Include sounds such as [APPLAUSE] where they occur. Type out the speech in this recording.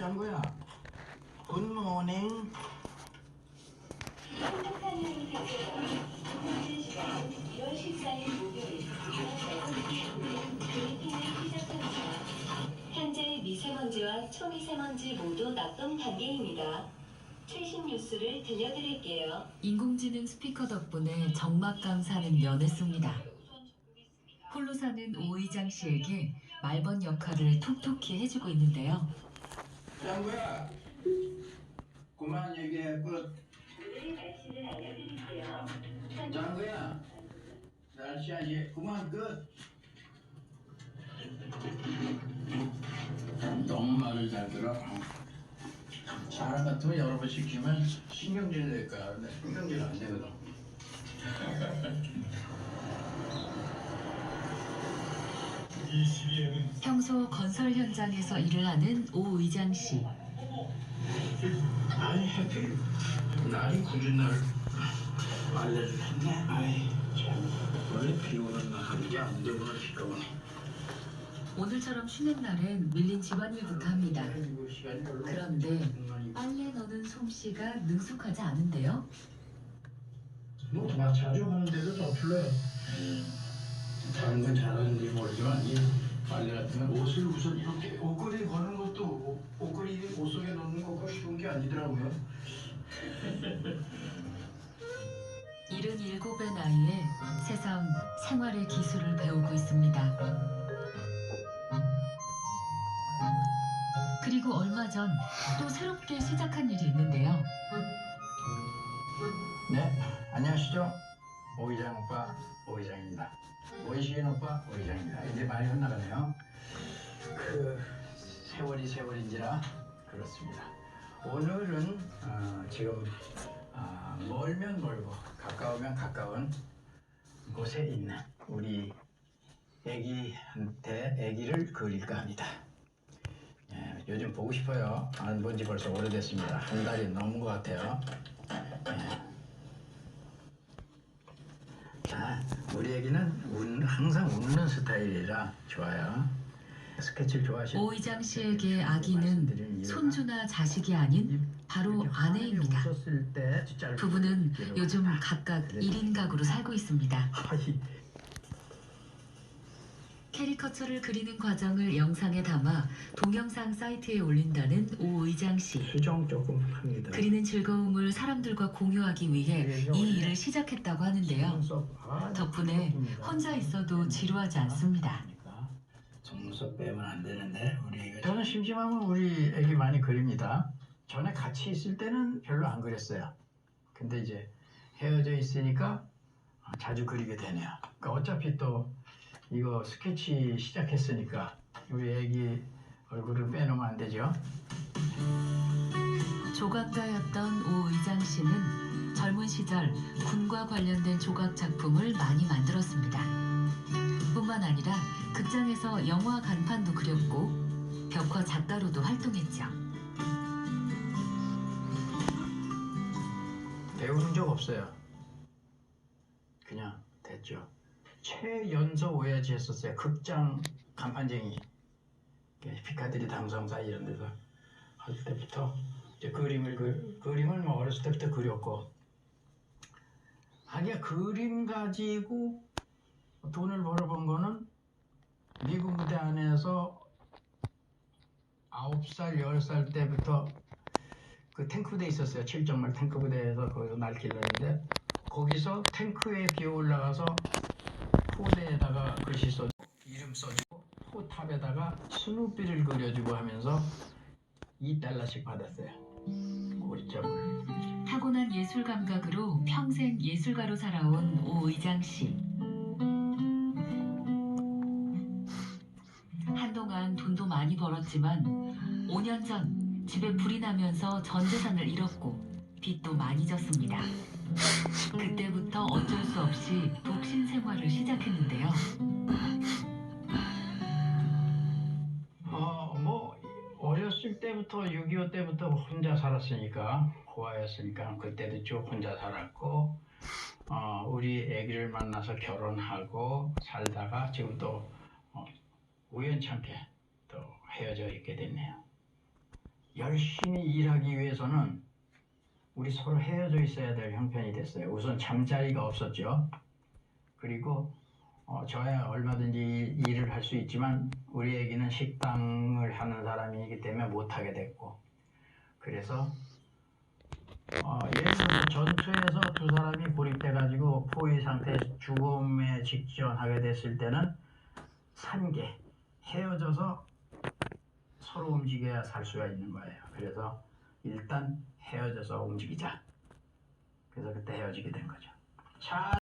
짱구야. 굿모닝. 현재 미세먼지와 초미세먼지 모두 나쁨 단계입니다. 최신 뉴스를 들려드릴게요. 인공지능 스피커 덕분에 정막강 사는 면했습니다. 홀로 사는 오의장 씨에게 말번 역할을 톡톡히 해주고 있는데요. 짱구야. 그만 얘기해. 끝. 짱구야. 날씨 아니 그만 끝. 너무 말을 잘 들어. 사람 같으면 여러 번 시키면 신경질 낼 거야. 근데 신경질 안 내거든. 이 시기에는 평소 건설 현장에서 일을 하는 오 의장 씨. 아이 해필 날이 굳은 날 했네. 아이 참 원래 비 오는 날 하는 게안 되구나 오네. 오늘처럼 쉬는 날엔 밀린 집안일부터 합니다. 그런데. 빨래 넣는 솜씨가 능숙하지 않은데요. 뭐나 자주 하는데도 더 풀려요. 다른 건 잘하는지 모르지만 이 빨래 같은 건 옷을 우선 이렇게 옷걸이 거는 것도 옷- 옷걸이 옷 속에 넣는 것과 쉬운 게 아니더라고요. [LAUGHS] 77의 나이에 세상 생활의 기술을 배우고 있습니다. 그리고 얼마 전 또 새롭게 시작한 일이 있는데요. 네, 안녕하시죠. 오이장 오빠 오이장입니다. 오이시인 오빠 오이장입니다. 이제 많이 혼나가네요. 그 세월이 세월인지라 그렇습니다. 오늘은 어, 지금 아, 멀면 멀고 가까우면 가까운 곳에 있는 우리 애기한테 애기를 그릴까 합니다. 예, 요즘 보고 싶어요. 안 본 지 벌써 오래됐습니다. 한 달이 넘은 것 같아요. 예. 자, 우리 애기는 운- 항상 웃는 스타일이라 좋아요. 스케치를 좋아하시는 오이장 씨에게 아기는 손주나 자식이 아닌 바로 아내입니다. 부부는 요즘 각각 1인 가구로 살고 있습니다. 캐리커처를 그리는 과정을 영상에 담아 동영상 사이트에 올린다는 오 의장 씨. 수정 조금 합니다. 그리는 즐거움을 사람들과 공유하기 위해 이 일을 시작했다고 하는데요. 덕분에. 혼자 있어도 지루하지 않습니다. 속눈썹 빼면 안 되는데 우리 애가 저는 심심하면 우리 애기 많이 그립니다. 전에 같이 있을 때는 별로 안 그랬어요. 근데 이제 헤어져 있으니까 자주 그리게 되네요. 그러니까 어차피 또 이거 스케치 시작했으니까 우리 애기 얼굴을 빼놓으면 안 되죠. 조각가였던 오 의장 씨는 젊은 시절 군과 관련된 조각 작품을 많이 만들었습니다. 뿐만 아니라 극장에서 영화 간판도 그렸고 벽화 작가로도 활동했죠. 배우는 적 없어요. 그냥 됐죠. 최연소 오야지 했었어요. 극장 간판쟁이. 피카디리 당성사 이런 데서 할 때부터 이제 그림을 그, 그림을 뭐 어렸을 때부터 그렸고 하기야 그림 가지고 돈을 벌어본 거는 미국 무대 안에서 아홉 살, 열살 때부터 그 탱크 부대 있었어요. 칠정말 탱크 부대에서 거기서 날 길렀는데 거기서 탱크에 기어 올라가서 포대에다가 글씨 써 이름 써주고 포탑에다가 스누피를 그려주고 하면서 2달러씩 받았어요. 고리점을. 타고난 예술 감각으로 평생 예술가로 살아온 오 의장 씨. 한동안 돈도 많이 벌었지만 5년 전 집에 불이 나면서 전 재산을 잃었고 빚도 많이 졌습니다. 그때부터 어쩔 수 없이 독신 생활을 시작했는데요. 어, 뭐 어렸을 때부터 6.25 때부터 혼자 살았으니까 고아였으니까 그때도 쭉 혼자 살았고 어, 우리 아기를 만나서 결혼하고 살다가 지금 또 어, 우연찮게 또 헤어져 있게 됐네요. 열심히 일하기 위해서는 우리 서로 헤어져 있어야 될 형편이 됐어요. 우선 잠자리가 없었죠. 그리고 어, 저야 얼마든지 일을 할 수 있지만 우리 애기는 식당을 하는 사람이기 때문에 못하게 됐고 그래서 어, 예를 들어 전투에서 두 사람이 고립돼 가지고 포위 상태 죽음에 직전하게 됐을 때는 산계 헤어져서 서로 움직여야 살 수가 있는 거예요. 그래서 일단 헤어져서 움직이자. 그래서 그때 헤어지게 된 거죠. 잘